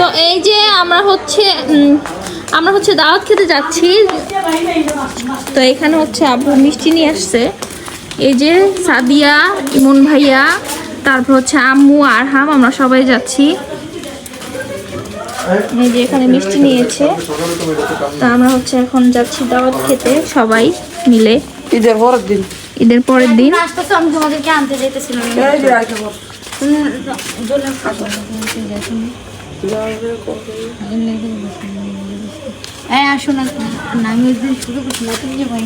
তো এই যে আমরা হচ্ছে আমরা হচ্ছে দাওয়াত খেতে যাচ্ছি। তো এখানে হচ্ছে আব্বু মিষ্টি নিয়ে আসছে। এই যে সাদিয়া ইমন ভাইয়া তারপর হচ্ছে আম্মু আর হাম আমরা সবাই যাচ্ছি। এই যে এখানে মিষ্টি নিয়েছে। তা আমরা হচ্ছে এখন যাচ্ছি দাওয়াত খেতে সবাই মিলে। ঈদের পরের দিন। ঈদের পরের দিন। আসতেছে আমি তোমাদেরকে আনতে যেতেছিলাম। হ্যাঁ আসো না। আমি ওই দিন শুরু করছি না তুমি যে ভাই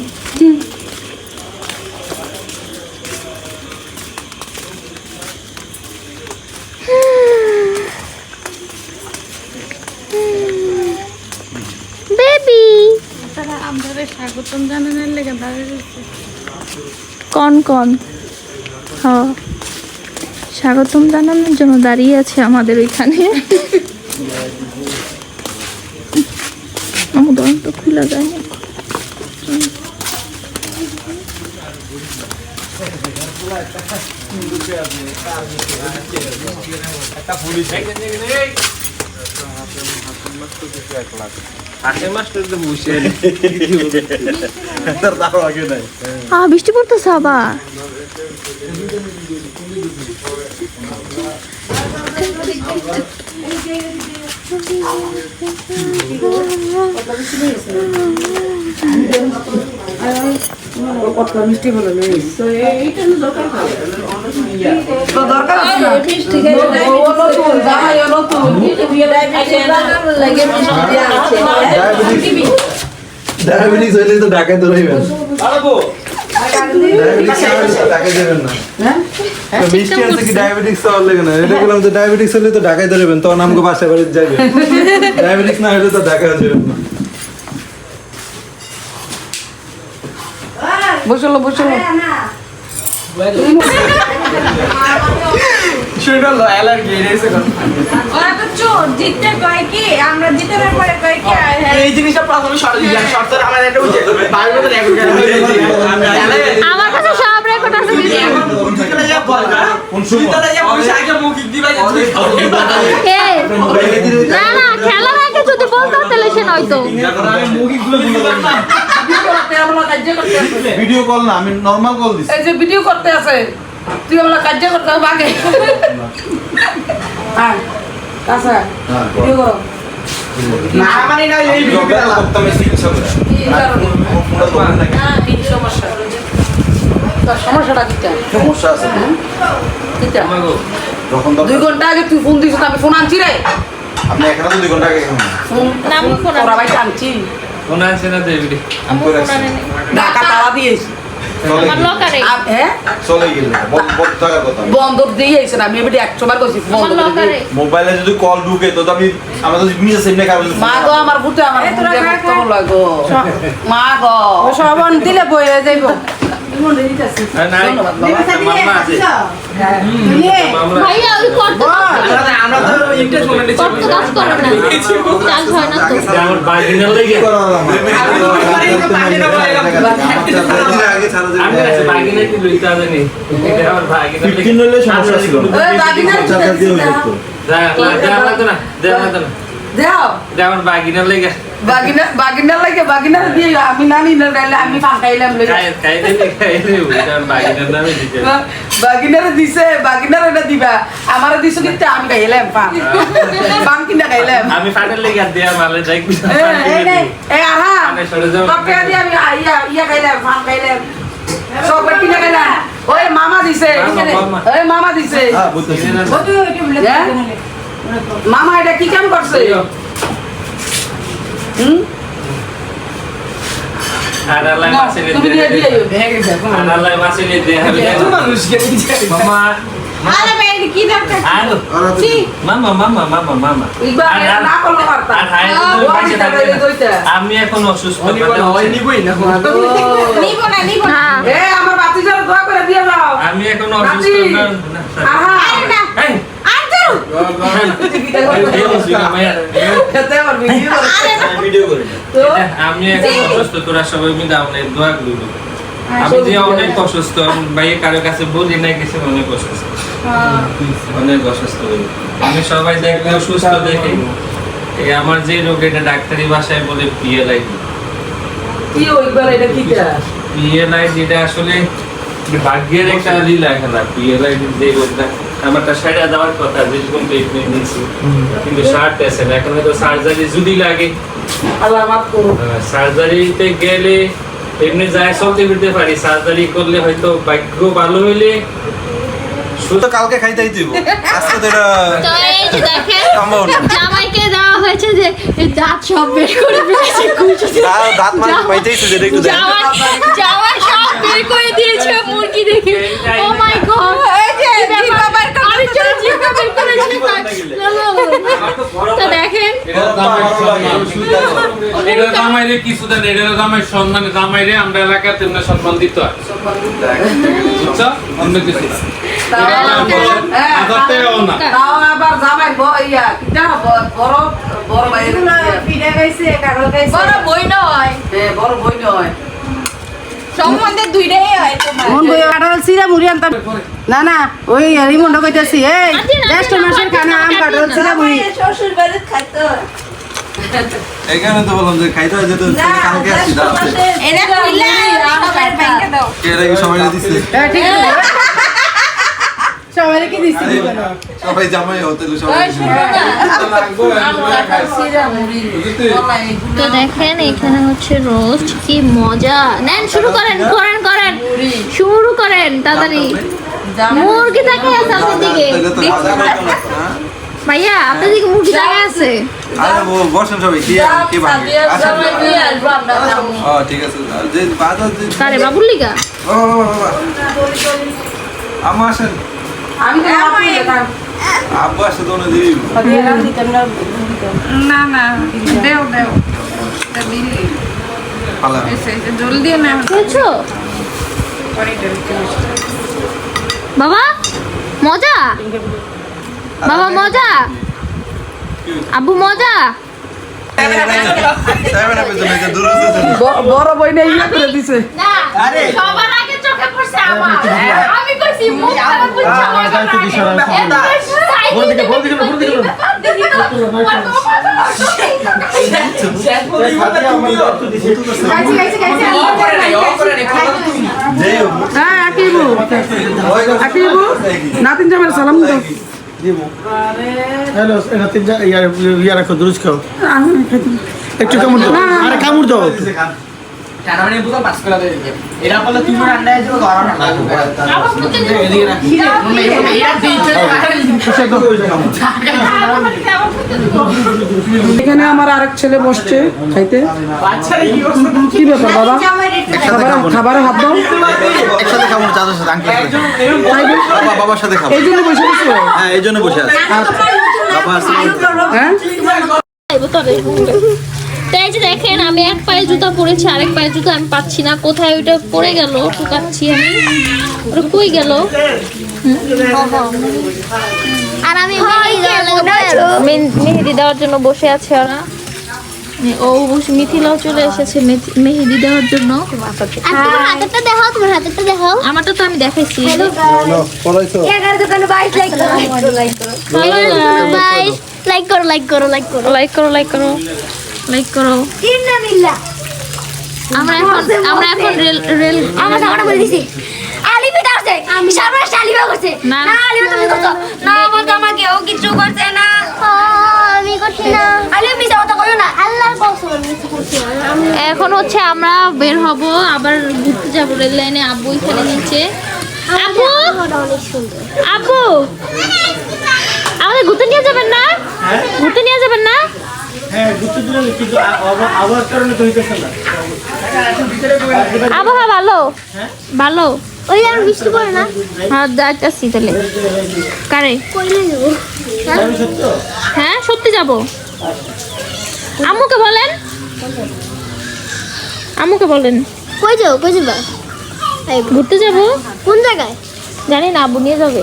আমাদের স্বাগতম জানানোর লেগে দাঁড়িয়ে কন কন। হ। স্বাগতম জানানোর জন্য দাঁড়িয়ে আছে আমাদের ওইখানে। খোলা যায় না। বৃষ্টি পড়তেছে আবার। কতটা মিষ্টি বলে নেই। ডায়াবেটিস হইলে তো তো রইবেন ডায়াবেটিস হ্যাঁ? মিষ্টি আছে কি হওয়ার লেগে না এটা বললাম তো ডায়াবেটিস হলে তো ঢাকায় ধরবেন তখন আমাকে বাসা বাড়িতে যাবে ডায়াবেটিস না হলে তো ঢাকায় যাবেন না বসল বসল ওরা তো চোর জিততে কয় কি? আমরা জিতার পরে কয় কি? হ্যাঁ এই জিনিসটা প্রথমে সরল দিলাম শর্ত আমার এটা বুঝে বাইরে তো রেকর্ড আমার কাছে সব রেকর্ড আছে দিদি। না না খেলার আগে যদি বলতো তাহলে সে নয়তো। ভিডিও কল না আমি নরমাল কল দিছি। এই যে ভিডিও করতে আছে। তুই আমরা কার্য করতে হবে আগে। হ্যাঁ ভিডিও করো। কি কারণে? কি সমস্যা? সমস্যাটা কিটা সমস্যা আছে কিটা যখন দুই ঘণ্টা আগে তুই ফোন দিছিস আমি ফোন আনছি রে। আপনি এখানে তো দুই ঘণ্টা আগে ফোন আনছি। আমি করে আসছি ঢাকা তালা দিয়েছি। হ্যাঁ? চলে গেলে বন্ধ থাকার কথা। বন্ধ দিয়ে আইছে না আমি এবারে একশো বার। লকারে মোবাইলে যদি কল ঢুকে তো আমি আমরা তো মা গো আমার বুতে আমার করতে মা গো। সবন দিলে বইয়ে যাইব। ধন্যবাদ আমরা বাগিনা লাগে দিয়ে আমি নানি গাইলে আমি ফাঁকাইলাম লই বাগিনারে দিছে। বাগিনার এটা দিবা। আমারে দিছো কিন্তু আমি গাইলাম পাম পাম কিনা গাইলাম আমি ফাটার লেগে মালে যাই এই আহা। দিয়ে আমি ইয়া ইয়া গাইলাম সব কিনা গাইলাম ওই মামা দিছে মামা। ওই মামা দিছে। হ্যাঁ বুঝতেছি। হ্যাঁ? মামা এটা কি কাম করছে? হুম? আমি এখন অসুস্থ নিব না হয় নিবই না নিব না নিব না। এ আমার বাতিজার দোয়া করে দিয়ে যাও। আমি এখন অসুস্থ আমি যে অনেক অসুস্থ ভাই কারও কাছে বলি না অনেক অসুস্থ অনেক অসুস্থ আমি সবাই সুস্থ দেখি এই আমার যে রোগ এটা ডাক্তারি ভাষায় বলে পিএলআইডি কি ওইবার এটা কি তা? পিএলআইডিটা আসলে ভাগ্যের একটা লীলা খেলা পিএলআইডি যে রোগটা আমারটা সেটা দেওয়ার কথা যেরকম ট্রিটমেন্ট নিচ্ছি কিন্তু সারতেছে না। এখন হয়তো সার্জারি যদি লাগে। আল্লাহ মাফ করুন। সার্জারিতে গেলে এমনি যায় চলতে ফিরতে পারি। সার্জারি করলে হয়তো ভাগ্য ভালো হইলে শুধু কালকে খাইতেই দিব। আজকে তো এটা তো এই যে দেখেন জামাইকে দেওয়া হয়েছে যে দাঁত সব বের করে ফেলেছে কুচি দাঁত- দাঁত পাইতেইছে যেটা একটু জামাই জামাই সব বের করে দিয়েছে মুরগি দেখে। ও গড এই যে জিভা বের করে আমি যে জিভা বের করেছি তো দেখেন। এটা জামাইরে কিছু দেন এটা জামাই সম্মানে। জামাইরে আমরা তেমনি সম্মান দিতে হয়। বুঝছ? অন্য কিছু বড় বই নয়। হ্যাঁ, বড় বই নয়। সম্বন্ধে দুইটাই হয় মন বই কাটাল সিরা মুড়ি আনতাম। না না ওই রিমন্ড কইতাছি এই জ্যেষ্ঠ মাসের খানা আম কাটাল সিরা মুড়ি। শ্বশুর বাড়িতে খাইতে এখানে তো বললাম যে খাইতে হয় যেহেতু কালকে আসছি দাঁড়াতে এটা খুললে সবার ব্যাংকে দাও। কে এটা সবাই ঠিক আছে। সবাই কি দিছি সবাই জামাই হতে সবাই তো দেখেন এখানে হচ্ছে রোস্ট কি মজা নেন শুরু করেন করেন করেন শুরু করেন তাড়াতাড়ি মুরগি থাকে আছে আপনার দিকে হ্যাঁ? ভাইয়া আপনার দিকে মুরগি থাকে আছে বসেন সবাই কি কি বাকি আসেন ও ঠিক আছে আর যে বাজা যে কারে বাবুর লিগা ও আমা আসেন আমি তো মাফ করে দিলাম। আব্বু আসে তো ওনে দিবি না না দেও দেও। দিলি পালা। জলদি না বাবা মজা? বাবা মজা? আব্বু মজা? বড় বই না ইয়া করে দিছে। না সবার আগে চোখে পড়ছে আমার। আমি কইছি মুখ নাতিন সালাম হ্যালো ইয়ার রাখো দুরুজ খাও। একটু কামড় দাও। আরে কামড় দাও। মানে বুঝো পাস করে দেয় এরা বলে তুমি আছে গরম। এদিকে এখানে আমার আরেক ছেলে বসছে খাইতে কি ব্যাপার বাবা একসাথে খাব খাবারে হাত দাও একসাথে খাব না, চাচার সাথে, বাবার সাথে খাব এই জন্য বসে গেছো হ্যাঁ এই জন্য বসে আছে বাবা হ্যাঁ খাইবো তবে। তো এই যে দেখেন আমি এক পায়ে জুতা পরেছি আরেক পায়ে জুতা আমি পাচ্ছি না। কোথায় ওইটা পড়ে গেল? ঠুকাচ্ছি আমি। ওটা কই গেল? আর আমি মেহেদি দেওয়ার জন্য বসে আছে ওরা। ও বসে মিথিলাও চলে এসেছে মেহেদি দেওয়ার জন্য। হাতেরটা দেখাও তোমার হাতেরটা দেখাও। আমারটা তো আমি দেখাইছি। লাইক করো লাইক করো লাইক করো লাইক করো লাইক করো। লাইক করো আমরা এখন আমরা এখন রেল রেল আমার ধারণা বলে দিছি। করছে। না। না। আলিপা তুমি করছ। না বলতো আমাকে ও কিছু করছে না। আমি করছি না। আলিপা মিছা কথা কইও না। আল্লাহর কসম আমি কিছু করছি না। এখন হচ্ছে আমরা বের হব আবার ঘুরতে যাব রেল লাইনে। আব্বু এখানে নিচে। আব্বু! ওটা অনেক সুন্দর। আব্বু! আমাদের ঘুরতে নিয়ে যাবেন না? ঘুরতে নিয়ে যাবেন না? হ্যাঁ দুটো দিন কিন্তু আবার কারণে তো হইতেছে না। আবহাওয়া ভালো? ভালো? ওই আর বৃষ্টি পড়ে না? হ্যাঁ যাইতাছি তাহলে। কারে? যাব। হ্যাঁ সত্যি যাব। আম্মুকে বলেন। আম্মুকে বলেন। কই যাও কই যাবা? এই ঘুরতে যাব? কোন জায়গায়? জানি না আব্বু নিয়ে যাবে।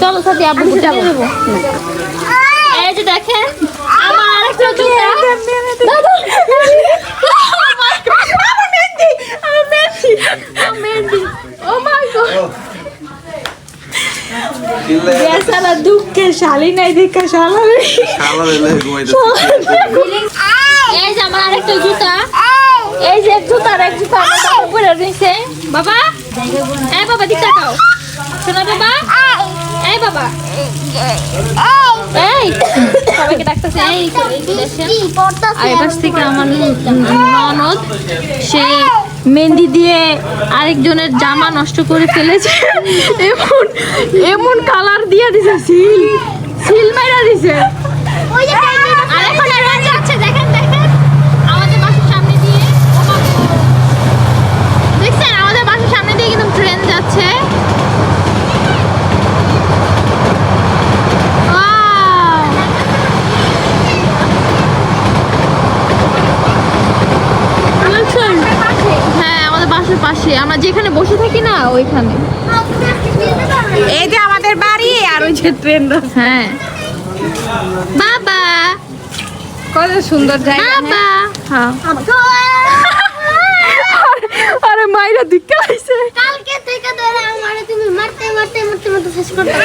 চলো সাথে আব্বু ঘুরতে যাব। এই যে দেখেন। আল্লাহ দুঃখে শালি নাই দেখা শালা শালা এই যে আমার আরেকটা জুতা এই যে এক জুতা আর এক জুতা আমার পরে রয়েছে বাবা এই বাবা দিক তাকাও শোনো বাবা সবাইকে ডাকতেছে আর আমার ননদ, সে মেহেন্দি দিয়ে আরেকজনের জামা নষ্ট করে ফেলেছে, এমন এমন কালার দিয়ে দিছে, সিল সিল মাইরা দিছে আর এখন আর রং যাচ্ছে দেখেন দেখেন আমাদের বাসার সামনে দিয়ে ও মা গো। দেখছেন আমাদের বাসার সামনে দিয়ে কিন্তু ট্রেন যাচ্ছে Wow! বুঝছেন? হ্যাঁ আমাদের বাসার পাশে আমরা যেখানে বসে থাকি না ওইখানে। এই যে আমাদের বাড়ি আর ওই যে ট্রেন হ্যাঁ। বাবা। কত সুন্দর জায়গা বাবা। হ্যাঁ। আরে মাইরা দিকে আইছে কালকে থেকে ধরে আমারে তুমি মারতে মারতে মারতে মারতে শেষ করতে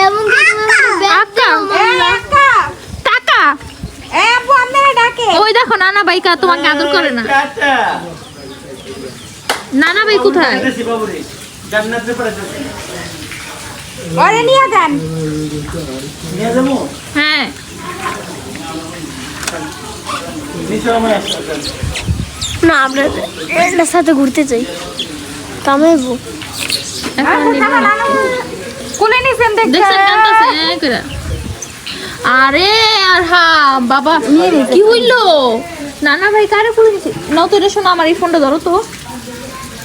এবং কি তুমি আমাকে ব্যাগ দাও মামলা। টাকা এ আপু আপনারা ডাকে ওই দেখো নানা ভাইকা তোমাকে আদর করে না নানা ভাই কোথায়? ওরে নিয়ে যান। হ্যাঁ। না আমরা এটার সাথে ঘুরতে চাই কোলে নিছেন দেখছেন দেখছেন হ্যাঁ আরে আর হা বাবা কি হইল? নানা ভাই কারে করে দিছে নাও তো এটা শোনো আমার এই ফোনটা ধরো তো।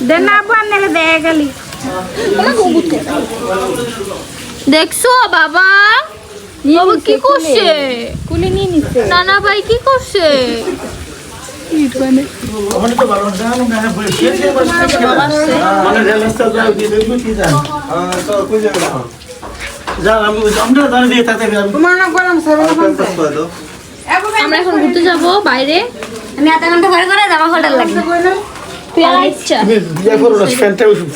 দেন না আপু আপনারা দেয় গেলি। দেখছ বাবা? বাবা কি করছে? কোলে নিয়ে নিছে। নানা ভাই কি করছে? দাও। আমরা এখন ঘুরতে যাব বাইরে। আমি আধা ঘণ্টা পরে করে জামা হোল্ডার লাগবে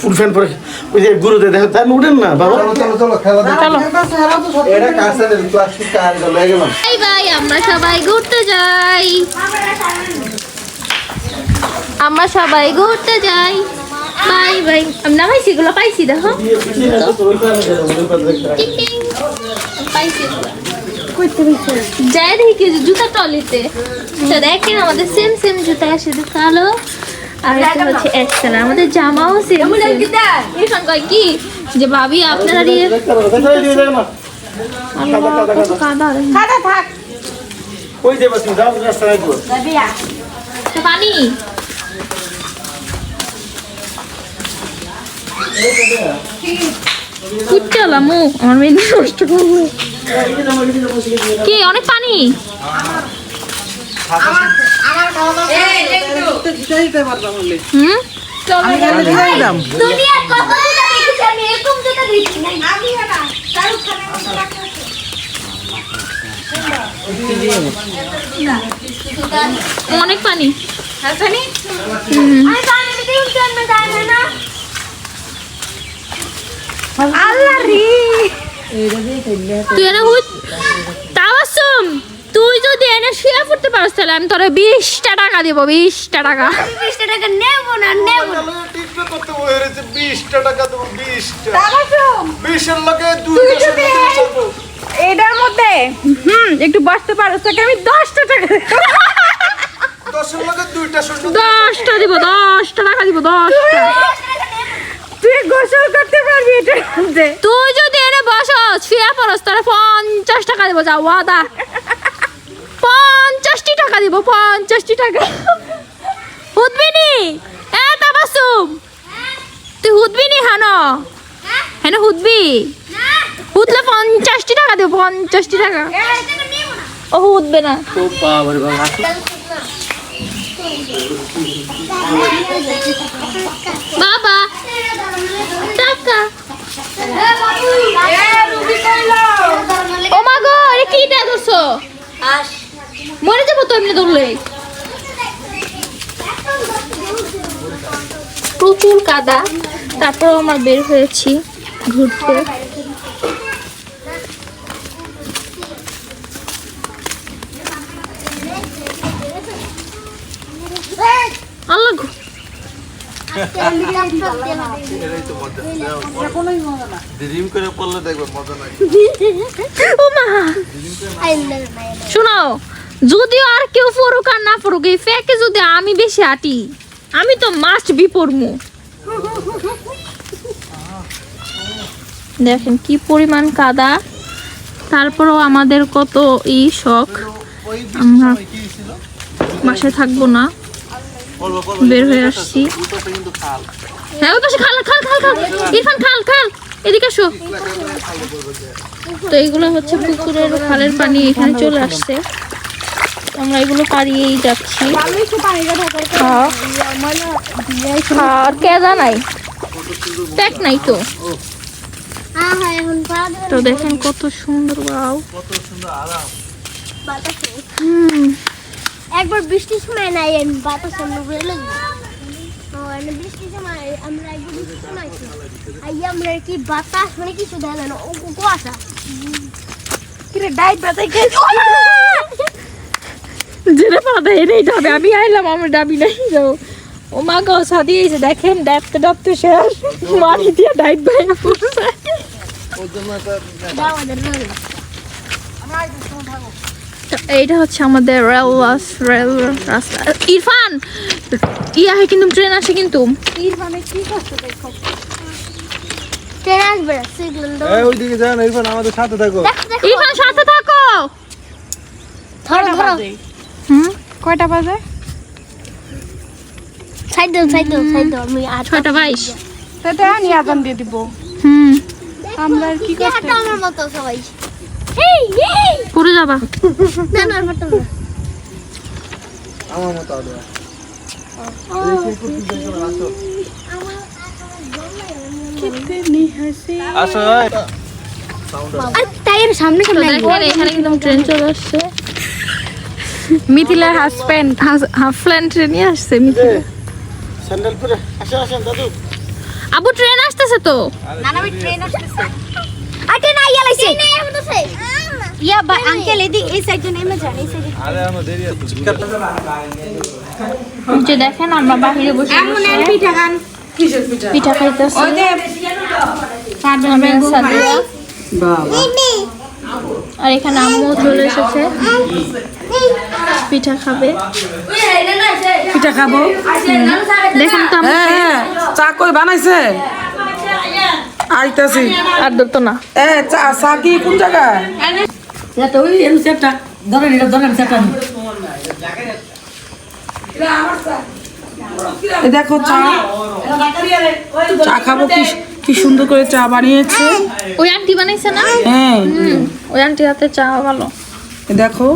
ফুল ফ্যান পরে ওই যে গুরুতে দেখো তার উঠেন না বাবা। চলো, চলো, চলো, খেলা দেখো। এটা কাঁচের প্লাস্টিক কার লেগে গেলাম বাই বাই আমরা সবাই ঘুরতে যাই। আমরা সবাই ঘুরতে যাই। Bye bye. আমি নামাইছি এগুলো পাইছি দেখো। পাইছি যাই দেখি কি জুতা টলিতে। তো দেখেন আমাদের সেম সেম জুতা এটা কালো আর এটা হচ্ছে এক কালার আমাদের জামাও সেম ইরফান কয় কি যে ভাবি আপনারা দিয়ে আল্লাহ কত কাদা থাক ওই যে বাস যাও রাস্তায় যাও তো পানি কুচ্চালাম আমার মেহেন্দি নষ্ট করব কি অনেক পানি হুম? দুনিয়ার কত জুতা দেখেছি আমি এরকম জুতা দেখি নাই আমিও না শাহরুখ খানের অনেক পানি। হাসানি আমি জানি দিদি উঠছেন না জানি না আল্লাহ রে। তুই এনে হুই তাবাসুম তুই যদি এনে শুয়ে পড়তে পারস তাহলে আমি তোরা বিশটা টাকা দিব বিশটা টাকা। বিশটা টাকা নেব না নেব বিশটা টাকা দেবো বিশটা। বিশের লোকে এটার মধ্যে হুম একটু বসতে পারো তোকে আমি দশটা টাকা দশটা দিব দশটা টাকা দিব দশটা। তুই গোসল করতে পারবি এটার মধ্যে। তুই যদি এনে বসস শুয়ে পড়স তাহলে পঞ্চাশ টাকা দিব যা ওয়াদা। পঞ্চাশটি টাকা দিব পঞ্চাশটি টাকা। হুদবিনি এ তাবাসুম। তুই হুদবিনি হান? হেন হুদবি হুদলে পঞ্চাশটি টাকা দিব পঞ্চাশটি টাকা। ও হুদবে না। বাবা টাকা। ও মা গো কি দেয়া ধরছো? মরে যাব তো এমনি ধরলে। প্রচুর কাদা। তারপর আমরা বের হয়েছি ঘুরতে। আল্লাহ গো। যদিও আর কেউ পড়ুক আর না পড়ুক, এই ফ্যাকে যদি আমি বেশি আটি আমি তো মাস্ট বি পড়মু। দেখেন কি পরিমাণ কাদা। তারপরেও আমাদের কত ই শখ। আমরা বাসায় থাকব না। বের হয়ে আসছি। হ্যাঁ ওই পাশে খাল খাল খাল খাল। ইরফান, খাল খাল। এদিকে আসো। তো এগুলো হচ্ছে পুকুরের খালের পানি এখানে চলে আসছে। আমরা এগুলো পাড়িয়েই যাচ্ছি। হ্যাঁ। হ্যাঁ, আর কেদা নাই ট্যাক নাই তো। হ্যাঁ তো দেখেন কত সুন্দর হুম। একবার বৃষ্টির সময় নাই বাতাস আমরা। কি বাতাস মানে কিছু দেয় না কুয়াশা। কিরে ডাইট বাতাই যেটা পাতা এনেই যাবে। আমি আইলাম আমার ডাবি নাই যাও। ও মা গো সাদি দেখেন ডাবতে ডাবতে শেষ মারি দিয়ে ডাইট ভাই এইটা হচ্ছে আমাদের রেল বাস রেল রাস্তা। ইরফান! ইয়া হয় কিন্তু ট্রেন আসে কিন্তু। ট্রেন আসবে সিগন্যাল দাও। এই ওইদিকে যান ইরফান আমাদের সাথে থাকো। ইরফান সাথে থাকো! ধরো ধরো। হুম? কয়টা বাজে? সাইড দাও সাইড দাও সাইড দাও আমি আর ছয়টা বাইশ। সেটা নিয়ে আজান দিয়ে দিব। হুম। আমরা আর কি করতে? হাঁটো আমার মতো সবাই। এই এই পড়ে যাবা। না না হাঁটো না। আমার মতো আদা আর টাইয়ের সামনে সামনে এখানে কিন্তু ট্রেন চলে আসছে। মিথিলার হাজবেন্ড হাফ প্ল্যান ট্রেনই আসছে মিথিলা। স্যান্ডেল পরে আসেন আসেন দাদু। আবু ট্রেন আসতেছে তো? আটে না ইয়া লাইছে। ইয়া বা আঙ্কেল এদিক এই সাইডে নেমে যান এই সাইডে আরে আমার দেরি আছে যে দেখেন আমরা বাহিরে বসে বসে পিঠা খান। পিঠা? খাইতেছি। ওই যে সাদিয়া আর এখানে আম্মু চলে এসেছে। পিঠা খাবে। পিঠা খাব। দেখেন তো হ্যাঁ হ্যাঁ চা কই বানাইছে? আইতাছি। আর ধরতো না। এ চা চা কি কোন জায়গায় দেখো চা। চা খাব কি? কি সুন্দর করে চা বানিয়েছে। ওই আন্টি বানাইছে না? হ্যাঁ। ওই আন্টি হাতে চা ভালো। দেখো।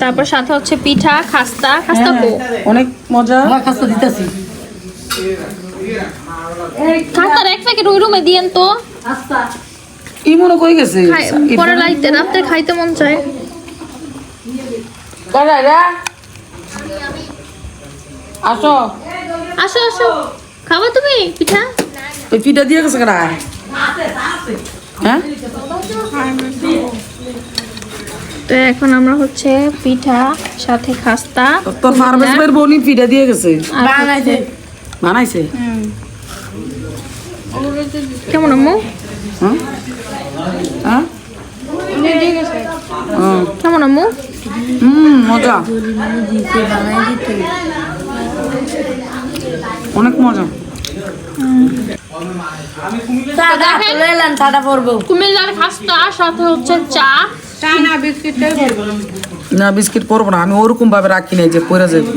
তারপর সাথে হচ্ছে পিঠা খাস্তা খাস্তা কো অনেক মজা। খাস্তার এক প্যাকেট ওই রুমে দিয়েন তো। ই মনে কই গেছে? পরে লাইতে রাত্রে খাইতে মন চায়। আসো। আসো আসো। খাব তুমি পিঠা? এই পিঠা দিয়ে গেছে কেনা হ্যাঁ তো এখন আমরা হচ্ছে পিঠা সাথে খাস্তা তোর ফার্মেস বোনই পিঠা দিয়ে গেছে। আর হচ্ছে- বানাইছে। কেমন আম্মু? হ্যাঁ? হ্যাঁ? হ্যাঁ। কেমন আম্মু? হুম মজা। অনেক মজা। কুমিল্লার খাস্তা সাথে হচ্ছে চা। চা না বিস্কিট না পরবো না আমি ওরকম ভাবে রাখি নাই যে পরে যাবে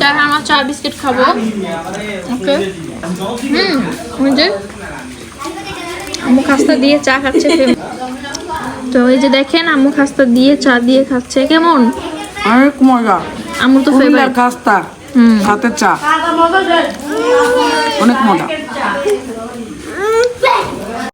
তারপর আমার চা বিস্কিট খাব। ওকে? হুম যে আম্মু খাস্তা দিয়ে চা খাচ্ছে তো এই যে দেখেন আম্মু খাস্তা দিয়ে চা দিয়ে খাচ্ছে। কেমন? অনেক মজা। আম্মু তো ফেভারিট খাস্তা। হুম সাথে চা। অনেক মজা।